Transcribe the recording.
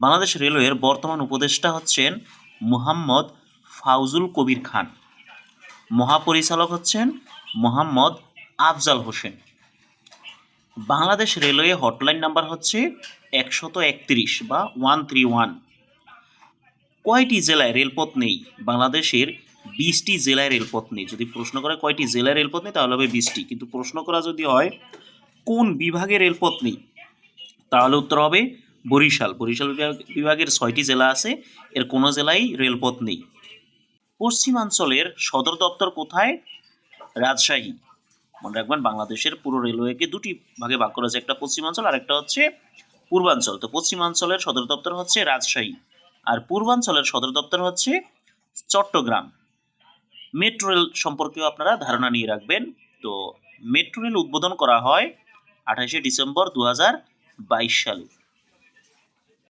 বাংলাদেশ রেলওয়ের বর্তমান উপদেষ্টা হচ্ছেন মুহাম্মদ ফাউজুল কবির খান। মহাপরিচালক হচ্ছেন Mohammad Afzal Hossain. Bangladesh railway hotline number হচ্ছে একশত একত্রিশ বা ওয়ান থ্রি ওয়ান। কয়টি জেলায় রেলপথ নেই? বাংলাদেশের বিশটি জেলায় রেলপথ নেই। যদি প্রশ্ন করে কয়টি জেলায় রেলপথ নেই, তাহলে হবে বিশটি। কিন্তু প্রশ্ন করা যদি হয়, কোন বিভাগে রেলপথ নেই? তাহলে উত্তর হবে বরিশাল। বরিশাল বিভাগ- বিভাগের ছয়টি জেলা আছে। এর কোনো জেলায় রেলপথ নেই। পশ্চিমাঞ্চলের সদর দপ্তর কোথায়? রাজশাহী। মনে রাখবেন, বাংলাদেশের পুরো রেলওয়েকে দুটি ভাগে ভাগ করা একটা পশ্চিমাঞ্চল আর একটা হচ্ছে পূর্বাঞ্চল। তো পশ্চিমাঞ্চলের সদর দপ্তর হচ্ছে রাজশাহী। আর পূর্বাঞ্চলের সদর দপ্তর হচ্ছে চট্টগ্রাম। মেট্রো রেল সম্পর্কেও আপনারা ধারণা নিয়ে রাখবেন। তো মেট্রো রেল উদ্বোধন করা হয় আঠাশে ডিসেম্বর দু সালে।